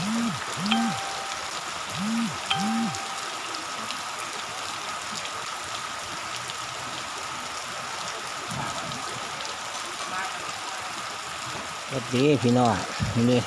สวัสดีพี่น้องนี่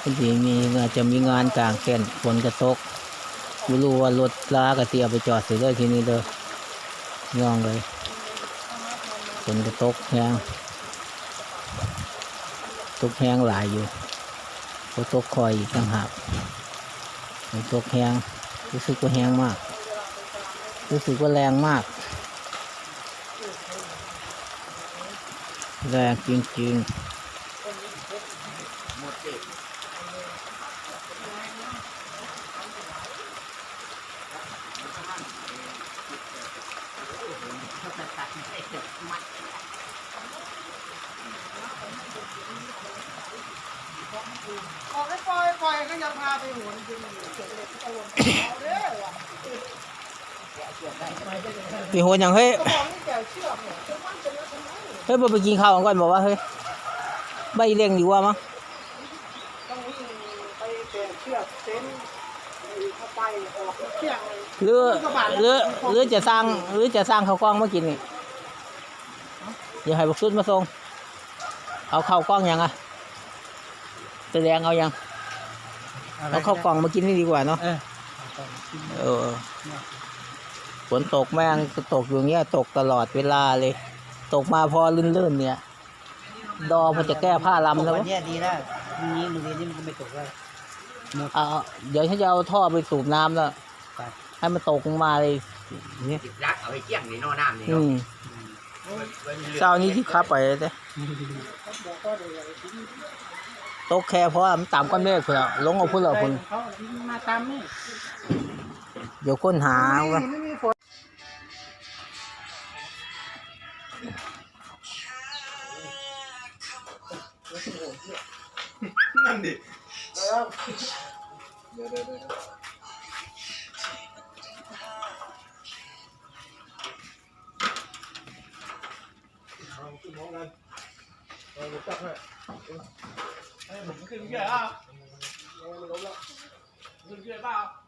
พอดีมีอาจจะมีงานกลางเต้นฝนกระตกไม่รู้ว่ารถลากระเตียไปจอดเสียเลยทีนี้เด้อย่องเลยฝนกระตกแห้งตกแห้งหลายอยู่ ฝนตกคอยอีกต่างหากฝนตกแห้งรู้สึกว่าแห้งมาก รู้สึกว่าแรงมาก แรงจริงๆ ออกให้ปล่อยปล่อยก็ยังพาไปหัวจริงๆเสียเลยตะวันเอาเด้อว่ะ ปี หัวอย่างเฮ้ยกระบอกนี่แก้วเชือกเนี่ยจะมั่นจะมาทำไมเฮ้ยบ่ไปกินข้าวก่อนบอกว่าเฮ้ยใบเลี้ยงดีกว่ามั้งต้องวิ่งไปแก้วเชือกเต็นท์เข้าไปออกเชือกเลยหรือหรือหรือจะสร้างหรือจะสร้างข้าวกล้องมากินนี่เดี๋ยวให้บุกซุดมาส่งเอาข้าวกล้องยังอะแสดงเอายังเอาข้าวกล้องมากินนี่ดีกว่าเนาะเออเออ ฝนตกแม่งก็ตกอยู่เงี้ยตกตลอดเวลาเลย ตกมาพอลื่นๆเนี่ย ดอมันจะแก้ผ้าลำแล้ววันวะนี้ดีแล้วนี้โรงเรียนนี้มันก็ไม่ตกแล้วเอาเดี๋ยวฉันจะเอาท่อไปสูบน้ำแล้วไปให้มันตกลงมาเลยเนี่ยจิบรักเอาไปเกี่ยงในนอน้ำนี่อืเนาะมเช้านี้ที่ขับไปเด้ตกแค่เพราะว่ามันต่ำก้อนเมฆเพื่อลงเอาพุ่นเอาพุ่นเขามาตา มนี่ เดี๋ยวค้นหา ไม่ ว่า ไม่มีฝน นั่นดิ มีกระเป๋า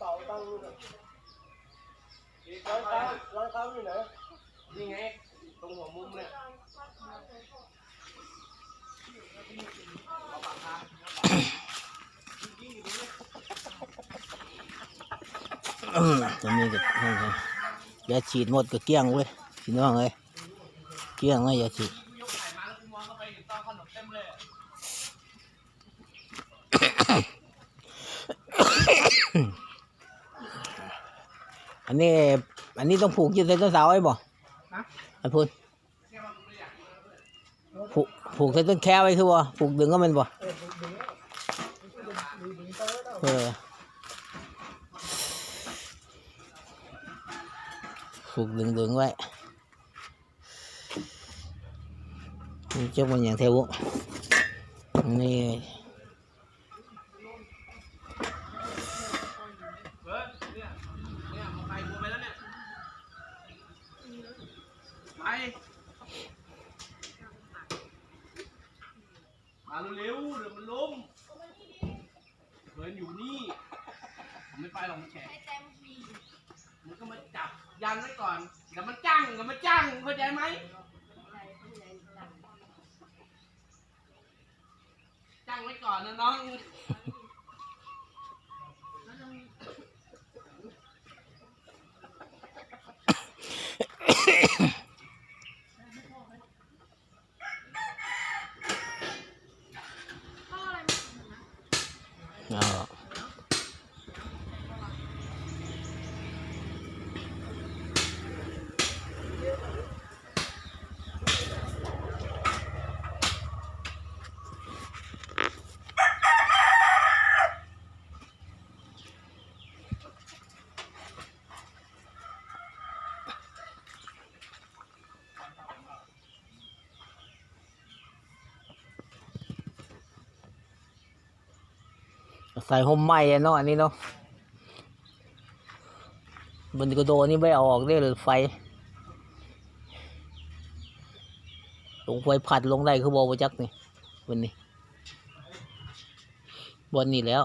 ตั้งอยู่เนี่ยร้อยครั้งร้อยครั้งอยู่ไหนนี่ไง ตรงหัวมุมเนี่ยอืมตรงนี้ก็นี่ไงยาฉีดหมดก็เกี้ยงเว้ยพี่น้องเอ้ยเกี้ยงเลยอย่าฉีด อั นนี้อันนี้ต้องผูกยืดเส้นเสาไว้บ่ไอ้พูดผูกผูกเส้นต้นแค่ไว้คือบ่ผูกดึงก็มันบ่เออผูกดึงดึงไว้นี่เจ้ามันอย่างเทวะนี่ เบิร์ดเนี่ย เนี่ยมาไปกูไปแล้วเนี่ย ไป มาเร็วๆเดี๋ยวมันล้มเบิร์ดอยู่นี่ ผมไม่ไปหรอกมันแฉะมันก็มา จับยันไว้ก่อนเดี๋ยวมันจังเดี๋ยวมันจังเข้าใจไหมจังไว้ก่อนนะน้อง ใส่ห่มไหมเนาะอันนี้เนาะบนกระโดดนี่ไม่เอาออกได้เลยไฟลงไฟผัดลงได้คือบอกว่าจักนี่บนนี้บนนี้แล้ว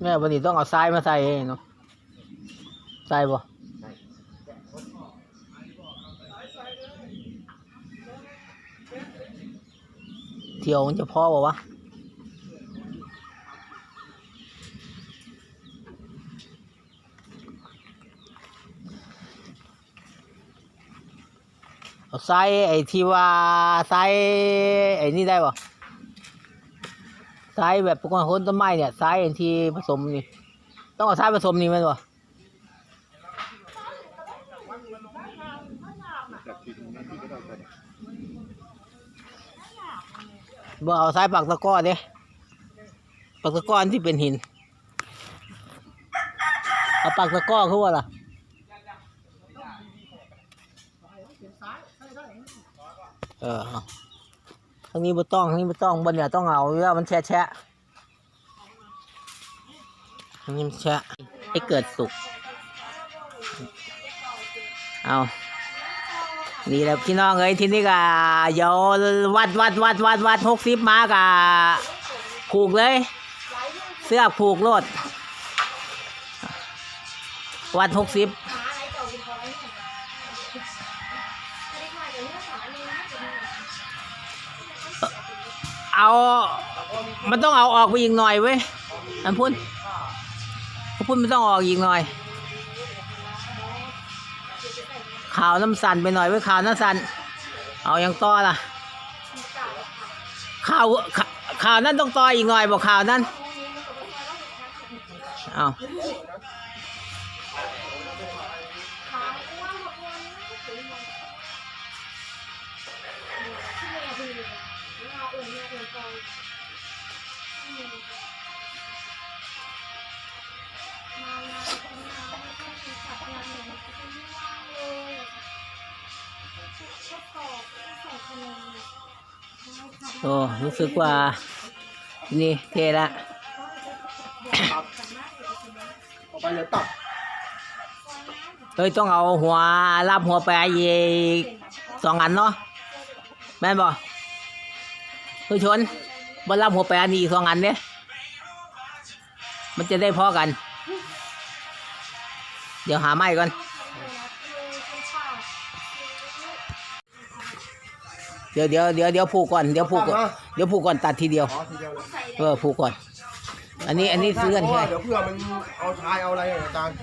แม่วันนี้ต้องเอาทรายมาใส่เนาะใส่บ่เที่ยวมันจะพอบ่วะเอายไอ้ที่ว่าทรายไอ้นี่ได้บ่ทรายแบบปกติคนต้นไม้เนี่ยทรายไอ้ที่ผสมนี่ต้องเอาทรายผสมนี่แมันบ่ บ่เอาทรายปักตะก้อเด้ปักตะก้อนที่เป็นหิน เอาปักตะก้อคือว่าล่ะเออทางนี้บ่ต้องทางนี้บ่ต้องบนเนี่ยต้องเอาอยู่แล้วมันแฉะแฉะทางนี้มันแฉะให้เกิดสุกเอา นี่แหละพี่น้องเอ้ยที่นี่ก็เดี๋ยววัดวัดวัดวัดวัดหกสิบมากะผูกเลย เสื้อผูกโลดวัดหกสิบเอา มันต้องเอาออกไปอีกหน่อยเว้ยอันพุ่นพุ่นมันต้องออกอีกหน่อย ข่าวน้ำสันไปหน่อยเว้ยข่าวน้ำสันเอายังต่อล่ะข่าวข่าข่าวนั้นต้องต่ออีกหน่อยบอกข่าวนั้นเอา โอ้รู้สึกว่า นี่เทละต่อไปเลยตัดเฮ้ยต้องเอาหัวรับหัวไปอีกสองอันเนาะแม่นบ่เฮ้ยชนบ่รับหัวไปอันนี้อีกสองอันเนี่ยมันจะได้พอกัน เดี๋ยวหาไม้ก่อน ดี๋ยวเดี๋ยวเดี๋ยวเดี๋ยวผูกก่อนเดี๋ยวผูกก่อนเดี๋ยวผูกก่อนตัดทีเดียวอ๋อทีเดียวเลยเออผูกก่อน อันนี้อันนี้ซื้อกันเพราะใช่ไหมว่าเดี๋ยวเพื่อมันเอาชายเอาอะไรอาจารย์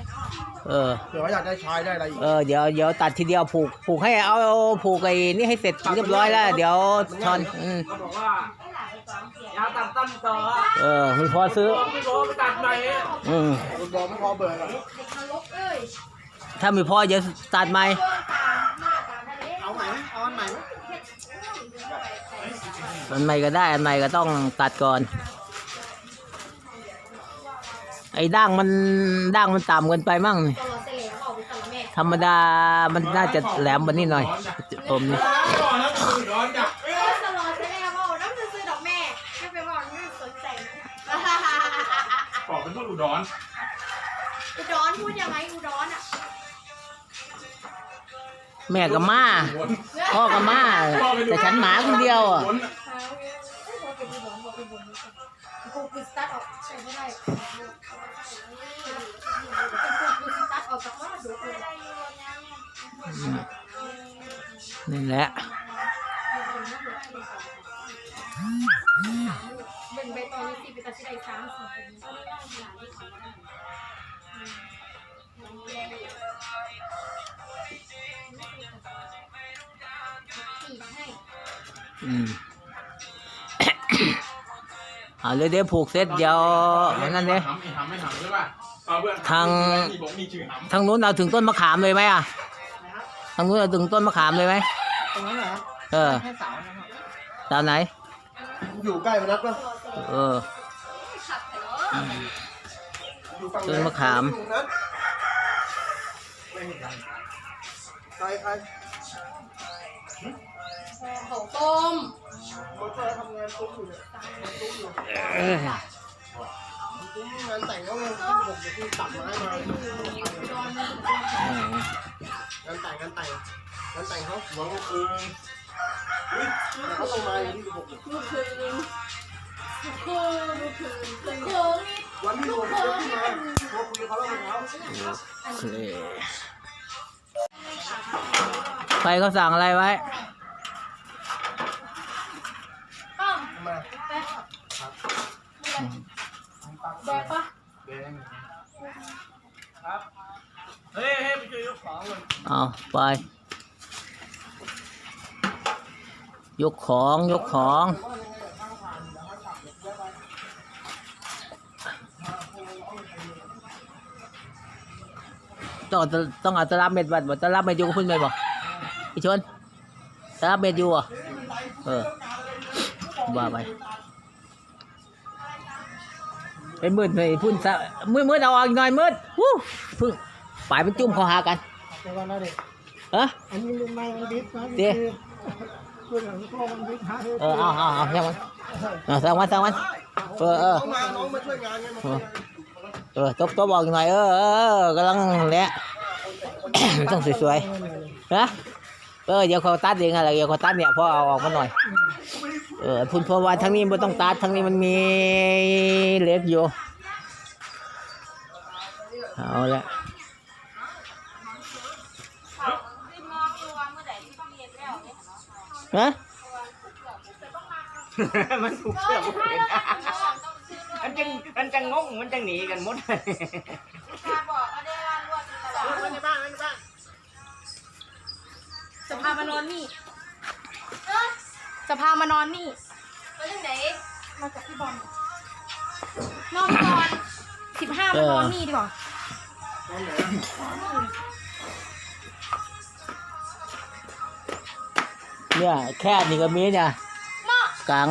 เออเผื่อว่าอยากได้ชายได้อะไรอีกเออเดี๋ยวเดี๋ยวตัดทีเดียวผูกผูกให้เอาผูกไอ้นี่ให้เสร็จเรียบร้อยแล้ว เดี๋ยวทอนอืมเขาบอกว่าอยาตัดตั้มต่อเออคุณพอซื้อไม่พอไปตัดใหม่อืมคุณบอกไม่พอเบิร์นถ้าไม่พอเดี๋ยวตัดใหม่เอาใหม่ไหมเอาอันใหม่ไหม อันใหม่ก็ได้อันใหม่ก็ต้องตัดก่อน ไอ้ด่างมันด่างมันต่ำเกินไปมั่งนี่ตลอดเสลวออกไปตลอดแม่ธรรมดามันน่าจะแหลมกวันนี้หน่อยผมนี่ก่อนแล้วคือร้อนจับเออตลอดเสลวออกน้ำซื้อดอกแม่ไม่ไปบอกไม่สนใจนะบอกเป็นพวกอุดรอุดรพูดยังไงอุดรอะแม่กับมาพ่อกับมาแต่ฉันหมาคนเดียวอะ กูกูสตาร์ทออกใช่ไม่ได้กูสตาร์ทออกจากว่าดูกูนี่แหละเป็นใบตองที่เป็นตัดสินใจสามสี่สี่ให้อืม เอาเลยเดี๋ยวผูกเสร็จเดี๋ยวอันนั่นเนี่ยทำไม่ทำไม่ทำใช่ป่ะเอาเพื่อนทางมีบอกมีชื่อหำทางนู้นเอาถึงต้นมะขามเลยไหมอะทางนู้นเอาถึงต้นมะขามเลยไหมตรงนั้นเหรอครับเออแค่เสานะครับตามไหน อยู่ใกล้พนัสป่ะเอออยู่ฝั่งไหต้นมะขามอยู่นั้นแหมใครใครของต้ม มาช่วยทำงานตุ้มอยู่เนี่ยตุ้มอยู่คุ้มงานแต่งเขาไงผมจะที่ตัดไม้มางานแต่งงานแต่งงานแต่งเขาหวังคืนแต่เขาต้องมาอย่างที่ผมลูกคืนลูกคืนลูกคืนลูกคืนวันที่ผมจอที่มาพอคุยเขาแล้วเขาใครเขาสั่งอะไรไว้ มา แป๊บ แบกปะแดงครับ เฮ้ยเฮ้ยไปช่วยยกของเลยเอาไป ยกของยกของ ต้องเอาตะต้องเอาตะลับเม็ดบัดบ่ตะลับเม็ดอยู่กับพุ่นไปบ่พี่ชนตะลับเม็ดอยู่อะเออว่าไป เป็นมืดเลยพุ่นซะมืดมืดเอาออกอีกหน่อยมืดวู้พึ่งปลายมันจุ่มเข้าหากันแต่ว่านั่นเองฮะอันนี้เป็นไม้มันดิบนะเดี๋ยวคือหลังพ่อมันดิบหาเธอเออเอาเอาเอาเนี่ยมันเอาสั่งมันสั่งมันเออเออน้องมาน้องมาช่วยงานไงมาช่วยงานเออตบตบออกหน่อยเออเออเออกำลังแหละต้องสวยๆนะเออเดี๋ยวเขาตัดเองอะไรเดี๋ยวเขาตัดเนี่ยพ่อเอาออกมาหน่อย เออพุ่นเพราะว่าทั้งนี้ไม่ต้องตัดทั้งนี้มันมีเหล็กอยู่เอาละที่มองดูว่าเมื่อไหร่ที่ต้องเรียนแล้วเนี่ยฮะมันถูกเอเสื้ออผมใช่เห็นแล้วต้องซื้อด้วยมันจังมันจังงงมันจังหนีกันหมดชาบอกก็ได้ว่ารวดตลอดในบ้านในบ้าน จะพามานอนนี่จะพามานอนนี่ไปเรื่องไหนมาจากพี่บอลนอนก่อนสิบห้ามานอนนี่ดีกว่าเนี่ยแค่นี้ก็มีเนี่ยกลาง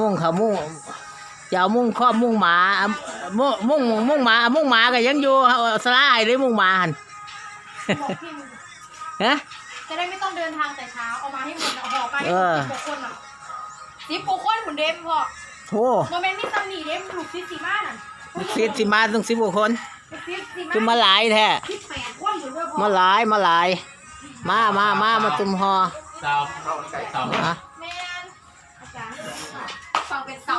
มุ่งเขามุ่งจะเอามุ่งครอบมุ่งหมาอะมุ่งมุ่งมุ่งหมามุ่งหมาก็ยังอยู่สลายเลยมุ่งหมาหันบอกพี่มึงฮะ จะได้ไม่ต้องเดินทางแต่เช้าเอามาให้หมดเอาห่อไปเออ สิบกว่าคนอะสิบกว่าคนหุ่นเดมพอโธ่โมเมนต์มีตำหนิเดมลูกซิสีมาน่ะสิสิมาต้องสิบกว่าคนลูกซิสีคือมามาหลายแท้สิบแปดคนอยู่ด้วยพอมาหลายมาหลาย มามามามาตุ่มหอสาวสาวฮะแมนอาจารย์ฟังเป็นเสา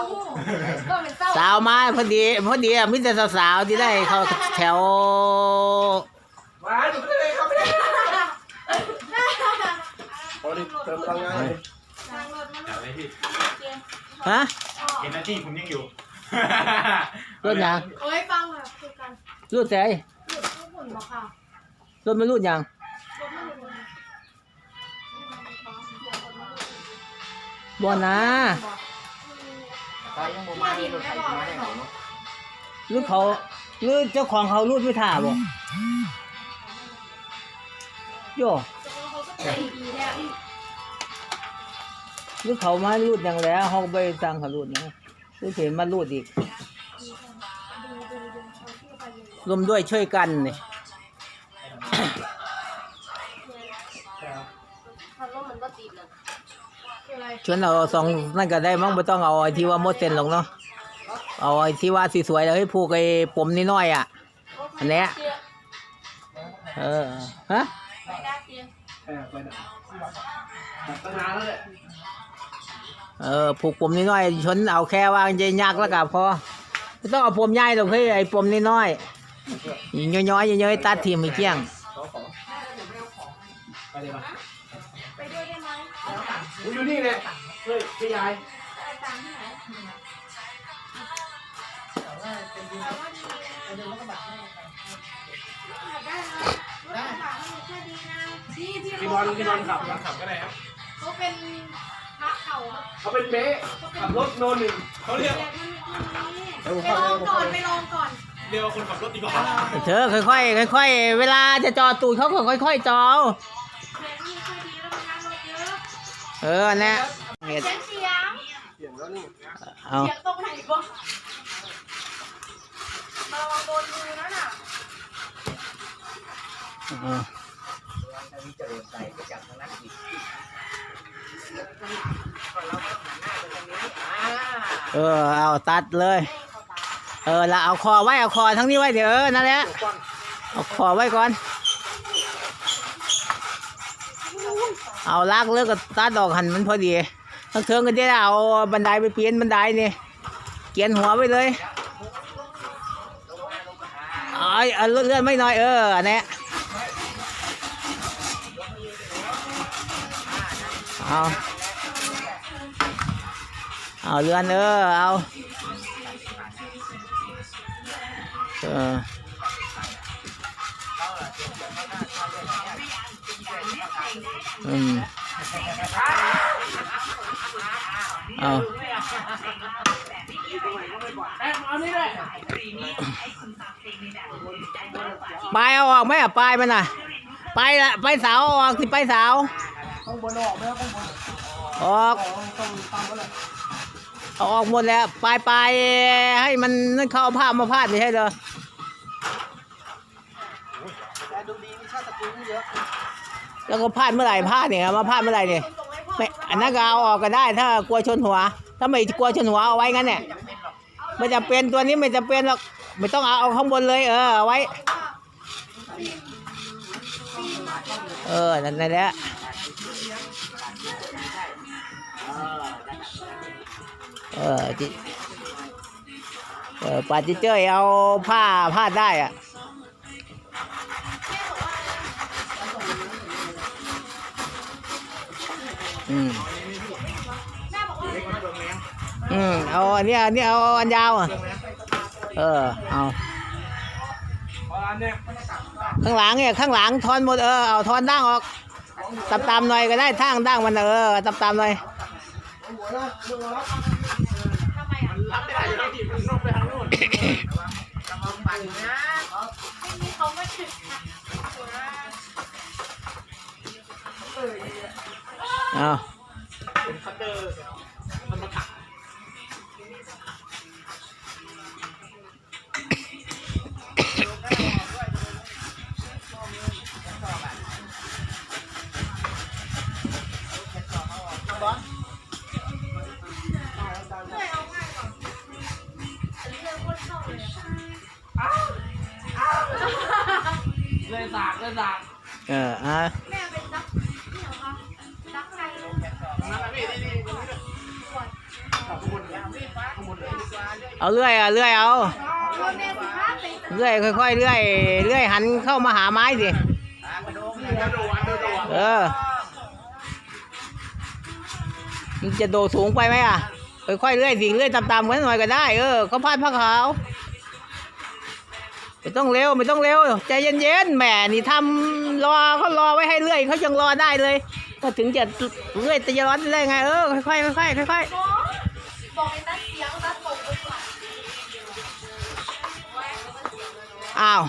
ก็เป็นเสาสาวมาพอดีพอดีอะมิแต่สาวๆที่ได้เขาแถวมาหนูไม่ได้ เขาไม่ได้พอดีเติมพลังงานเลยทางรถมันอะไรพี่ฮะเห็นหน้าที่ผมยังอยู่ รถยังเอาไว้ฟังอะคุยกันรูดใจหยุดทุกคนบอกค่ะรถไม่รูดยังรถไม่หยุดบ่นะตายยังบ่มานี่รถไฟมาได้ไหนเนาะรูดเขารูดเจ้าของเขารูดไม่ถ่าบ่โย่เขาก็ ใจดีแท้รูดเขามารูดยังแล้วเขาไปสั่งเขารูดนะรูดเห็นมารูดอีกรวมด้วยช่วยกันเนี่ยชวนเอาสองนั่นก็ได้มั้งไม่ต้องเอาไอ้ที่ว่ามดเส้นหรอกเนาะเอาไอ้ที่ว่าสวยๆแล้วให้ผูกไอ้ปมนิดหน่อยอะอันเนี้ยเออฮะ เออไปนะตั้งนานแล้วแหละเออผูกปมนิดหน่อยชนเอาแค่ว่าจะยากแล้วกับพอไม่ต้องเอาปมใหญ่หรอกเฮ้ยไอ้ปมนิดหน่อยยิงย้อยๆเย้อยๆตัดทีมไม่เกี้ยงไปเลยมาไปด้วยได้ไหมกูอยู่นี่เลยเฮ้ยพี่ยายตามที่ไหน พี่พี่พี่บอลพี่บอลขับมาขับก็ได้ครับเขาเป็นพระเขาอะเขาเป็นเป๊ะขับรถโนหนึ่งเขาเรียกแต่มันมันนี้ไปลองก่อนไปลองก่อนเรียกว่าคนขับรถดีกว่าเธอค่อยๆค่อยๆเวลาจะจอดตูดเขาก็ค่อยๆจอเอาเสียงมันค่อยดีแล้วมันน้ำรถเยอะเออเนี่ยเห็ดเสียงเสียงเปลี่ยนแล้วนี่เอาเสียงตรงไหนบ้างมาระวังโดนมือนะน่ะ นี้จะเดินไปจับทางนั้นอีกก็เราก็หันหน้าไปทางนี้อ่าเออ เอาตัดเลย เออแล้วเอาคอไว้เอาคอทั้งนี้ไว้เดี๋ยวเออนั่นแหละเอาคอไว้ก่อน เอาลากเลิกก็ตัดดอกหันมันพอดีทั้งเทิงก็ได้เอาบันไดไปเปลี่ยนบันไดนี่เกียนหัวไปเลยเอาเอาเลื่อนเลื่อนไม่น้อยเอออันเนี้ย เอาเอาเรือนเออเอาเอออืมเอาไปเอาออกไหมอะไปมันอะ ไปละไปสาวออกสิไปสาว ข้างบนออกไหมครับข้างบนออกต้องต้องตามกันเลยเอาออกหมดแล้วปลายปลายให้มันนั่นเขาเอาผ้ามาพาดไม่ใช่เหรอแต่ดูดีมีชาติตระกูลเยอะแล้วก็พาดเมื่อไหร่พาดเนี่ยเอามาพาดเมื่อไหร่เนี่ยไม่อันนั้นก็เอาออกก็ได้ ถ้ากลัวชนหัว ถ้าไม่กลัวชนหัวเอาไว้งั้นเนี่ยไม่จำเป็นตัวนี้ไม่จำเป็นหรอกไม่ต้องเอาเอาข้างบนเลย เออเอาไว้ เออนั่นแหละ เออจิเออปาจิเจ้ยเอาผ้าพาได้อะอืมอืมเอาอันนี้อันนี้เอาอันยาวอะเออเอาข้างหลังเนี่ยข้างหลังทอนหมดเออเอาทอนด่างออกตามหน่อยก็ได้ทางด่างมันเออตามหน่อย องรับรับไม่ได้อยู่แล้ว เอาเลื่อยอะเลื่อยเอ้าเลื่อยค่อยๆเลื่อยเลื่อยหันเข้ามาหาไม้สิเออมันจะโดดสูงไปไหมอะค่อยๆเลื่อยสิเลื่อยตามๆกันหน่อยก็ได้เออเขาพลาดผ้าขาวไม่ต้องเร็วไม่ต้องเร็วใจเย็นๆแหมนี่ทำรอเขารอไว้ให้เลื่อยเขายังรอได้เลยก็ถึงจะเลื่อยจะร้อนได้ไงเออค่อยๆค่อยๆค่อยโอ้บอกไอ้นัดเสียงนัดตกไปกว่าๆ อ้าว